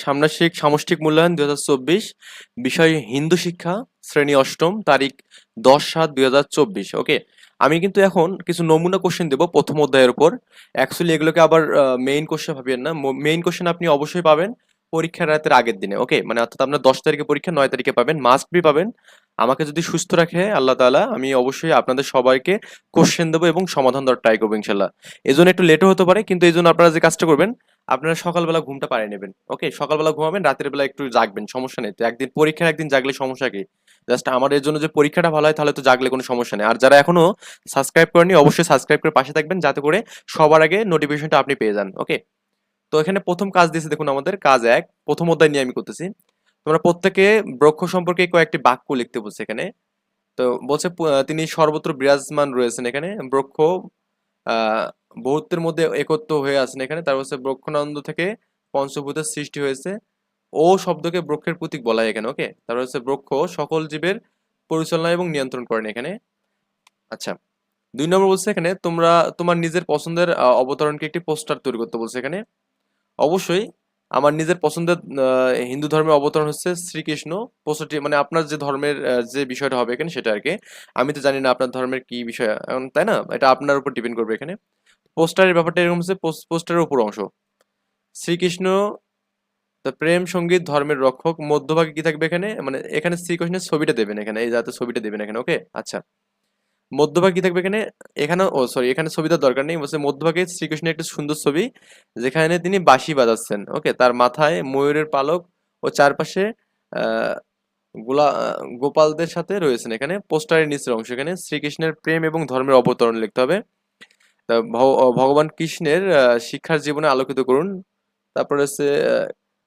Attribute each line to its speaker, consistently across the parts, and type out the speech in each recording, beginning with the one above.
Speaker 1: ষান্মাসিক সামষ্টিক মূল্যায়ন দুই হাজার চব্বিশ, বিষয় হিন্দু শিক্ষা, শ্রেণি অষ্টম, তারিখ দশ সাত দুই হাজার চব্বিশ, ওকে? আমি কিন্তু এখন কিছু নমুনা কোশ্চেন দেবো প্রথম অধ্যায়ের উপর। অ্যাকচুয়ালি এগুলোকে আবার মেইন কোশ্চেন ভাবিয়েন না। মেইন কোশ্চেন আপনি অবশ্যই পাবেন পরীক্ষার রাতের আগের দিনে, ওকে? মানে অর্থাৎ আপনার দশ তারিখে পরীক্ষা, নয় তারিখে পাবেন। মাস্ট বি পাবেন। আমাকে যদি সুস্থ রাখে আল্লাহ তালা আমি অবশ্যই আপনাদের সবাইকে কোশ্চেন দেবো এবং সমাধান দেওয়ার ট্রাই করব ইনশাল্লাহ এই একটু লেটও হতে পারে, কিন্তু এই জন্য আপনারা যে কাজটা করবেন আপনারা সকালবেলা ঘুমটা পাড়িয়ে নেবেন। ওকে সকালবেলা ঘুমাবেন, রাতের বেলা একটু জাগবেন, সমস্যা নেই। একদিন পরীক্ষার একদিন জাগলে সমস্যা কি? জাস্ট আমার জন্য যে পরীক্ষাটা ভালো হয়, তাহলে তো জাগলে কোনো সমস্যা নেই। আর যারা এখনও সাবস্ক্রাইব করেনি অবশ্যই সাবস্ক্রাইব করে পাশে থাকবেন, যাতে করে সবার আগে নোটিফিকেশনটা আপনি পেয়ে যান। ওকে তো এখানে প্রথম কাজ দিয়েছে দেখুন আমাদের, কাজ এক, প্রথম অধ্যায় নিয়ে আমি করতেছি। তোমরা প্রত্যেকে বৃক্ষ সম্পর্কে কয়েকটি বাক্য লিখতে বলছে এখানে। তো বলছে তিনি সর্বত্র বিরাজমান রয়েছেন এখানে আহ বহুত্বের মধ্যে একত্র হয়ে আছেন এখানে। তার হচ্ছে ব্রক্ষণানন্দ থেকে পঞ্চভূতের সৃষ্টি হয়েছে। ও শব্দকে ব্রক্ষের প্রতীক বলা হয় এখানে ওকে তার হচ্ছে ব্রক্ষ সকল জীবের পরিচালনা এবং নিয়ন্ত্রণ করেন এখানে। আচ্ছা দুই নম্বর বলছে এখানে, তোমরা তোমার নিজের পছন্দের অবতরণকে একটি পোস্টার তৈরি করতে বলছে এখানে। অবশ্যই আমার নিজের পছন্দের হিন্দু ধর্মের অবতরণ হচ্ছে শ্রীকৃষ্ণ। পোস্টারটি মানে আপনার যে ধর্মের যে বিষয়টা হবে এখানে সেটা আর কি আমি তো জানি না আপনার ধর্মের কি বিষয় তাই না? এটা আপনার উপর ডিপেন্ড করবে এখানে। পোস্টারের ব্যাপারটা এরকম হচ্ছে পোস্টারের উপর অংশ। শ্রীকৃষ্ণ প্রেম, সংগীত, ধর্মের রক্ষক, মধ্যভাগে কি থাকবে এখানে? মানে এখানে শ্রীকৃষ্ণের ছবিটা দেবেন এখানে, এই যাতে ছবিটা দেবেন এখানে ওকে আচ্ছা। মধ্যভাগে কি থাকবে এখানে এখানে ও সরি এখানে ছবিটার দরকার নেই, বলছে মধ্যভাগে শ্রীকৃষ্ণের একটা সুন্দর ছবি, যেখানে তিনি বাঁশি বাজাচ্ছেন ওকে তার মাথায় ময়ূরের পালক ও চারপাশে গোলা, গোপালদের সাথে রয়েছেন এখানে, পোস্টারের নিচের অংশ, এখানে শ্রীকৃষ্ণের প্রেম এবং ধর্মের অবতরণ লিখতে হবে। ভগবান কৃষ্ণের শিক্ষার জীবনে আলোকিত করুন, তারপরে হচ্ছে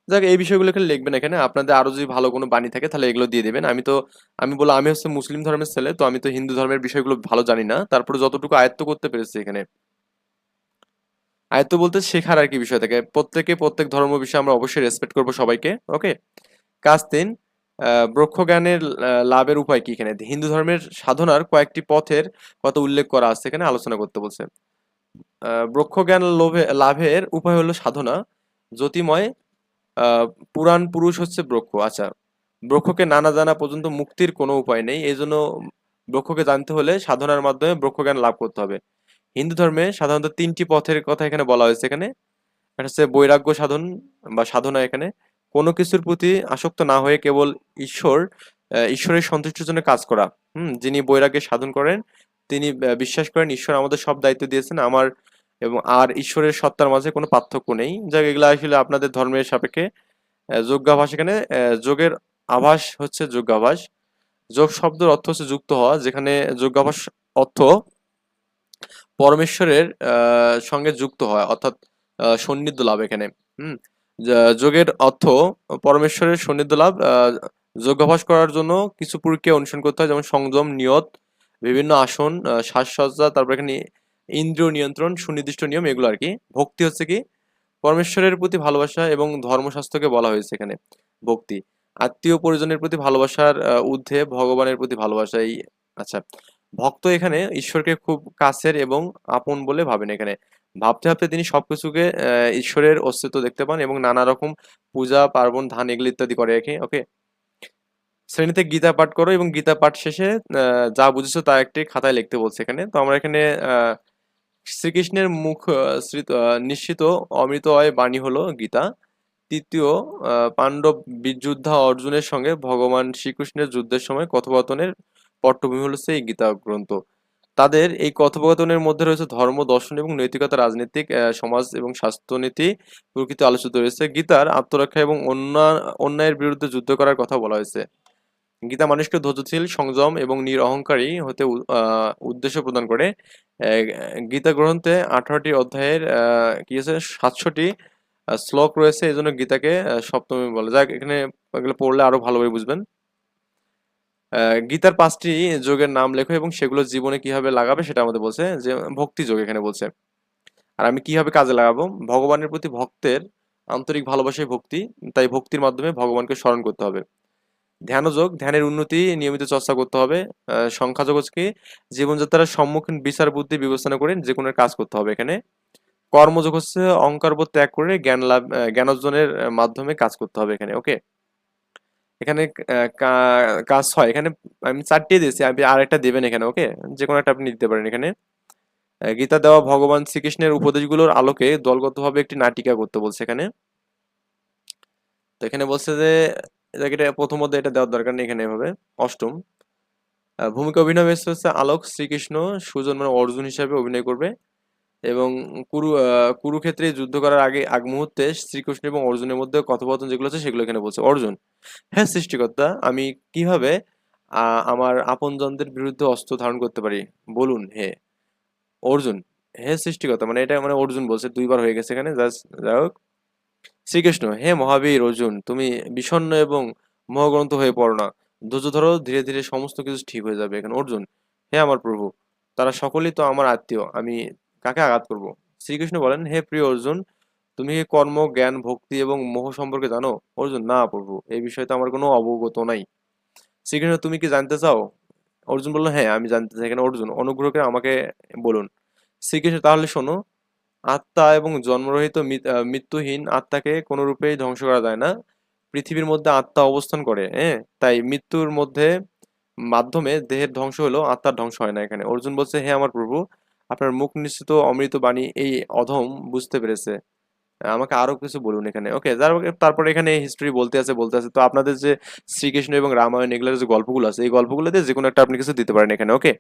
Speaker 1: যাক এই বিষয়গুলো এখানে লিখবেন এখানে। আপনাদের আরও যদি ভালো কোনো বাণী থাকে তাহলে এগুলো দিয়ে দেবেন। আমি তো আমি বলে আমি হচ্ছে মুসলিম ধর্মের ছেলে তো আমি তো হিন্দু ধর্মের বিষয়গুলো ভালো জানি না। তারপরে যতটুকু আয়ত্ত করতে পেরেছি এখানে। আয়ত্ত বলতে শেখার আর কি বিষয় থাকে। প্রত্যেকে প্রত্যেক ধর্ম বিষয়ে আমরা অবশ্যই রেসপেক্ট করব সবাইকে ওকে কাজ তিন আহ, লাভের উপায় কি এখানে? হিন্দু ধর্মের সাধনার কয়েকটি পথের কথা উল্লেখ করা আছে এখানে? আলোচনা করতে বলছে। আহ, ব্রহ্মজ্ঞান লোভে লাভের উপায় হলো সাধনা জ্যোতিময় পুরাণ পুরুষ হচ্ছে ব্রক্ষ। আচ্ছা ব্রহ্মকে নানা জানা পর্যন্ত মুক্তির কোনো উপায় নেই। এই জন্য ব্রহ্মকে জানতে হলে সাধনার মাধ্যমে ব্রক্ষ জ্ঞান লাভ করতে হবে। হিন্দু ধর্মে সাধারণত তিনটি পথের কথা এখানে বলা হয়েছে এখানে। এটা হচ্ছে বৈরাগ্য সাধন বা সাধনা এখানে। কোনো কিছুর প্রতি আসক্ত না হয়ে কেবল ঈশ্বর ঈশ্বরের সন্তুষ্টির জন্য কাজ করা। হুম, যিনি বৈরাগ্যের সাধন করেন, তিনি বিশ্বাস করেন, ঈশ্বর আমাদের সব দায়িত্ব দিয়েছেন। আমার এবং আর ঈশ্বরের সত্তার মাঝে কোনো পার্থক্য নেই। যাক, এগুলো আসলে আপনাদের ধর্মের সাপেক্ষে যোগ্যাভাস এখানে যোগের আভাস হচ্ছে যোগ্যাভাস যোগ শব্দের অর্থ হচ্ছে যুক্ত হওয়া, যেখানে যোগ্যাভাস অর্থ পরমেশ্বরের সঙ্গে যুক্ত হয় অর্থাৎ সান্নিধ্য লাভ এখানে। হুম যোগের অর্থ পরমেশ্বরের সান্নিধ্য লাভ যোগাভ্যাস করার জন্য কিছু প্রক্রিয়া অনুসরণ করতে হয়, যেমন সংযম, নিয়ত, বিভিন্ন আসন সাজসজ্জা, তারপর এখানে ইন্দ্রিয় নিয়ন্ত্রণ সুনির্দিষ্ট নিয়ম এগুলো আর কি। ভক্তি হচ্ছে কি? পরমেশ্বরের প্রতি ভালোবাসা এবং ধর্মশাস্ত্রকে বলা হয়েছে এখানে ভক্তি। আত্মীয় পরিজনের প্রতি ভালোবাসার ঊর্ধ্বে ভগবানের প্রতি ভালোবাসা এই আচ্ছা। ভক্ত এখানে ঈশ্বরকে খুব কাছের এবং আপন বলে ভাবেন এখানে। ভাবতে ভাবতে তিনি সবকিছুকে ঈশ্বরের অস্তিত্ব দেখতে পান এবং নানা রকম পূজা পার্বণ ধান এগুলো ইত্যাদি করে রাখে ওকে? শ্রেণীতে গীতা পাঠ করো এবং গীতা পাঠ শেষে যা বুঝেছ তা একটি খাতায় লিখতে বলছে এখানে। তো আমরা এখানে আহ, শ্রীকৃষ্ণের মুখ নিশ্চিত অমৃত হয় বাণী হলো গীতা। তৃতীয় পাণ্ডব বীরযোদ্ধা অর্জুনের সঙ্গে ভগবান শ্রীকৃষ্ণের যুদ্ধের সময় কথোপকথনের পটভূমি হলো সেই গীতা গ্রন্থ। তাদের এই কথোপকথনের মধ্যে রয়েছে ধর্ম, দর্শন এবং নৈতিকতা, রাজনৈতিক সমাজ এবং স্বাস্থ্যনীতি প্রকৃতি আলোচিত রয়েছে গীতার আত্মরক্ষা এবং অন্যায় অন্যায়ের বিরুদ্ধে যুদ্ধ করার কথা বলা হয়েছে। গীতা মানুষকে ধৈর্যশীল, সংযম এবং নিরহংকারী হতে উদ্দেশ্য প্রদান করে। গীতা গ্রন্থে আঠারোটি অধ্যায়ের কি আছে? সাতশোটি শ্লোক রয়েছে। এই জন্য গীতাকে সপ্তমী বলে। যাক, এখানে এগুলো পড়লে আরও ভালোভাবে বুঝবেন। গীতার পাঁচটি যোগের নাম লেখো এবং সেগুলো জীবনে কীভাবে লাগাবে সেটা আমাদের বলছে। যে, ভক্তি যোগ এখানে বলছে। আর আমি কীভাবে কাজে লাগাবো? ভগবানের প্রতি ভক্তের আন্তরিক ভালোবাসায় ভক্তি। তাই ভক্তির মাধ্যমে ভগবানকে স্মরণ করতে হবে। ধ্যানযোগ, ধ্যানের উন্নতি নিয়মিত চর্চা করতে হবে। সংখ্যাযোগ হচ্ছে জীবনযাত্রার সম্মুখীন বিচার বুদ্ধি বিবেচনা করে যে কোনো কাজ করতে হবে এখানে। কর্মযোগ হচ্ছে অহংকারবোধ ত্যাগ করে জ্ঞান লাভ জ্ঞান অর্জনের মাধ্যমে কাজ করতে হবে এখানে, ওকে? এখানে কাজ হয় এখানে আমি চারটে দিয়েছি, আপনি আরেকটা দেবেন এখানে, ওকে? যে কোনো একটা আপনি দিতে পারেন এখানে। গীতা দেওয়া ভগবান শ্রীকৃষ্ণের উপদেশগুলোর আলোকে দলগতভাবে একটি নাটিকা করতে বলছে এখানে। তো এখানে বলছে যে এটা প্রথম অধ্যায় এটা দেওয়ার দরকার নেই এখানে এভাবে। অষ্টম ভূমিকা অভিনয় হচ্ছে আলোক, শ্রীকৃষ্ণ, সুজন মানে অর্জুন হিসাবে অভিনয় করবে এবং কুরু কুরুক্ষেত্রে যুদ্ধ করার আগে, আগ মুহূর্তে শ্রীকৃষ্ণ এবং অর্জুনের মধ্যে কথোপকথন যেগুলো আছে সেগুলো এখানে বলছে। অর্জুন হ্যাঁ সৃষ্টিকর্তা, আমি কীভাবে আমার আপনজনদের বিরুদ্ধে অস্ত্র ধারণ করতে পারি? বলুন, হে। অর্জুন, হে সৃষ্টিকর্তা মানে এটা মানে অর্জুন বলছে, দুইবার হয়ে গেছে এখানে জাস্ট যাই হোক। শ্রীকৃষ্ণ, হে মহাবীর অর্জুন, তুমি বিষণ্ণ এবং মোহগ্রন্থ হয়ে পড়ো না। ধৈর্য ধরো, ধীরে ধীরে সমস্ত কিছু ঠিক হয়ে যাবে এখানে। অর্জুন, হে আমার প্রভু, তারা সকলেই তো আমার আত্মীয়, আমি কাকে আঘাত করব? শ্রীকৃষ্ণ বলেন, হে প্রিয় অর্জুন, তুমি কি কর্ম, জ্ঞান, ভক্তি এবং মোহ সম্পর্কে জানো? অর্জুন, না প্রভু, এই বিষয়ে তো আমার কোনো অবগত নাই। শ্রীকৃষ্ণ, তুমি কি জানতে চাও? অর্জুন বলল হ্যাঁ আমি জানতে চাই। এখানে অর্জুন অনুগ্রহ করে আমাকে বলুন। শ্রীকৃষ্ণ, তাহলে শোনো আত্মা এবং জন্মরহিত মৃত্যুহীন আত্মাকে কোনো রূপেই ধ্বংস করা যায় না। পৃথিবীর মধ্যে আত্মা অবস্থান করে হ্যাঁ? তাই মৃত্যুর মধ্যে মাধ্যমে দেহের ধ্বংস হলো আত্মার ধ্বংস হয় না এখানে। অর্জুন বলছে, হে আমার প্রভু, আপনার মুখ নিশ্চিত অমৃত বাণী এই অধম বুঝতে পেরেছে। আমাকে আরও কিছু বলুন এখানে। ওকে তারপরে এখানে হিস্ট্রি বলতে আছে বলতে আছে। তো আপনাদের যে শ্রীকৃষ্ণ এবং রামায়ণ, এগুলোর যে গল্পগুলো আছে, এই গল্পগুলোতে যে কোনো একটা আপনি কিছু দিতে পারেন এখানে ওকে